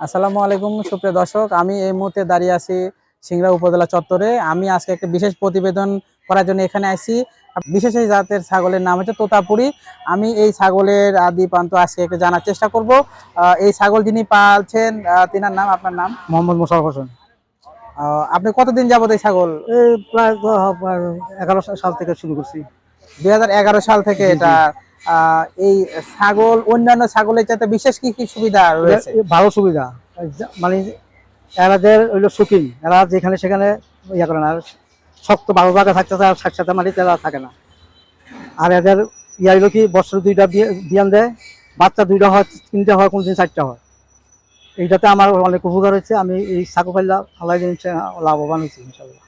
আসসালামু আলাইকুম সুপ্রিয় দর্শক। আমি এই মুহূর্তে দাঁড়িয়ে আছি সিংড়া উপজেলা চত্বরে। আমি আজকে একটা বিশেষ প্রতিবেদন করার জন্য এখানে আসি বিশেষ এই জাতের ছাগলের নাম হচ্ছে তোতাপুরি। আমি এই ছাগলের আদি প্রান্ত আজকে একটু জানার চেষ্টা করব। এই ছাগল যিনি পালছেন তিনার নাম আপনার নাম? মোহাম্মদ মোশারফ হোসেন। আপনি কতদিন যাবত এই ছাগল? এই প্রায় এগারো সাল থেকে শুরু করছি। দুই হাজার এগারো সাল থেকে। এটা এই ছাগল, অন্যান্য ছাগলের চাইতে বিশেষ কি কি সুবিধা রয়েছে? ভালো সুবিধা। মানে এরাদের হইল শুকিং এরা যেখানে সেখানে ইয়া করে না, শক্ত ভালো জায়গা থাকতে আর সাথে মানে এরা থাকে না। আর এদের ইয়া হইল কি, বছর দুইটা বিয়ে- বিয়ান দেয়, বাচ্চা দুইটা হয়, তিনটা হয়, কোনদিন চারটা হয়। এইটাতে আমার অনেক উপকার হয়েছে, আমি এই পাল্লা আল্লাহ জিনিসটা লাভবান হয়েছি ইনশাল্লাহ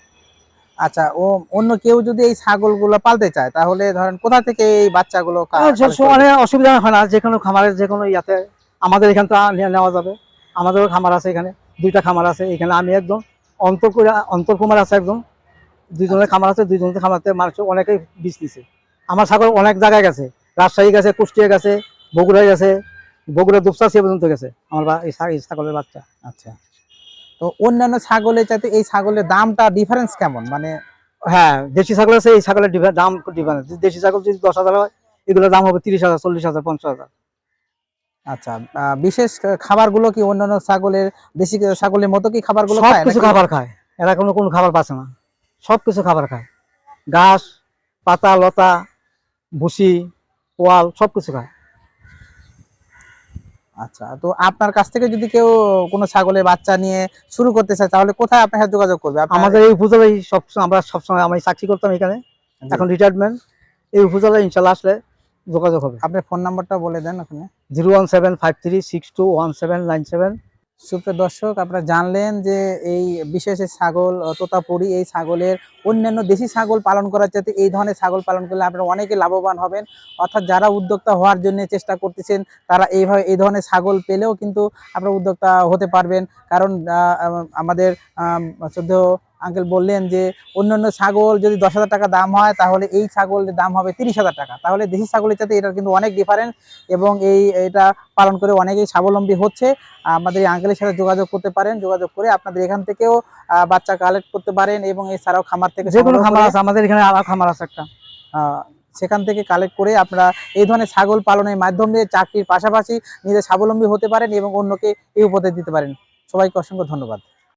আচ্ছা ও অন্য কেউ যদি এই ছাগলগুলো পালতে চায় তাহলে ধরেন কোথা থেকে এই বাচ্চাগুলো অসুবিধা হয় না যে কোনো খামারের যে কোনো ইয়াতে। আমাদের এখান থেকে নিয়ে নেওয়া যাবে। আমাদেরও খামার আছে এখানে দুইটা খামার আছে। এখানে আমি একদম অন্তর অন্তর কুমার আছে একদম। দুইজনের খামার আছে দুইজনের খামারতে মানুষ অনেকেই বীজ নিছে আমার ছাগল অনেক জায়গায় গেছে। রাজশাহী গেছে কুষ্টিয়া গেছে বগুড়ায় গেছে বগুড়া দুপসা সে পর্যন্ত গেছে আমার বা- এই ছাগলের বাচ্চা। আচ্ছা। তো অন্যান্য ছাগলের চাইতে এই ছাগলের দামটা ডিফারেন্স কেমন? মানে হ্যাঁ দেশি ছাগল আছে এই ছাগলের দাম ডিফারেন্স দেশি ছাগল যদি দশ হাজার হয় এগুলোর দাম হবে তিরিশ হাজার চল্লিশ হাজার পঞ্চাশ হাজার। আচ্ছা বিশেষ খাবারগুলো কি অন্যান্য ছাগলের দেশি ছাগলের মতো কি খাবারগুলো সব খায় কিছু খাবার খায়। এরা কোনো কোনো খাবার পাচ্ছে না। সব কিছু খাবার খায়। ঘাস পাতা লতা ভুসি ওয়াল সব কিছু খায়। আচ্ছা তো আপনার কাছ থেকে যদি কেউ কোনো ছাগলের বাচ্চা নিয়ে শুরু করতে চায় তাহলে কোথায় আপনার সাথে যোগাযোগ করবে? আমাদের এই উপজেলায় সবসময় আমরা সবসময় আমি চাকরি করতাম এখানে। এখন রিটায়ারমেন্ট এই উপজেলায় ইনশাল্লাহ আসলে যোগাযোগ হবে। আপনার ফোন নাম্বারটা বলে দেন ওখানে। Zero one seven five three six two one seven nine seven. সুপ্রিয় দর্শক, আপনারা জানলেন যে এই বিশেষ ছাগল তোতাপুরি, এই ছাগলের অন্যান্য দেশি ছাগল পালন করার চাইতে এই ধরনের ছাগল পালন করলে আপনারা অনেকে লাভবান হবেন। অর্থাৎ যারা উদ্যোক্তা হওয়ার জন্য চেষ্টা করতেছেন, তারা এইভাবে এই ধরনের ছাগল পেলেও কিন্তু আপনারা উদ্যোক্তা হতে পারবেন। কারণ আমাদের সদ্য আঙ্কেল বললেন যে অন্যান্য ছাগল যদি দশ হাজার টাকা দাম হয় তাহলে এই ছাগলের দাম হবে তিরিশ হাজার টাকা। তাহলে দেশি ছাগলের সাথে এটার কিন্তু অনেক ডিফারেন্স এবং এই এটা পালন করে অনেকেই স্বাবলম্বী হচ্ছে। আমাদের এই আঙ্কেলের সাথে যোগাযোগ করতে পারেন যোগাযোগ করে আপনাদের এখান থেকেও বাচ্চা কালেক্ট করতে পারেন এবং এছাড়াও খামার থেকে যে কোনো খামার আছে আমাদের এখানে আলাদা খামার আছে একটা। আহ, সেখান থেকে কালেক্ট করে আপনারা এই ধরনের ছাগল পালনের মাধ্যমে চাকরির পাশাপাশি নিজে স্বাবলম্বী হতে পারেন এবং অন্যকে এই উপদেশ দিতে পারেন। সবাইকে অসংখ্য ধন্যবাদ।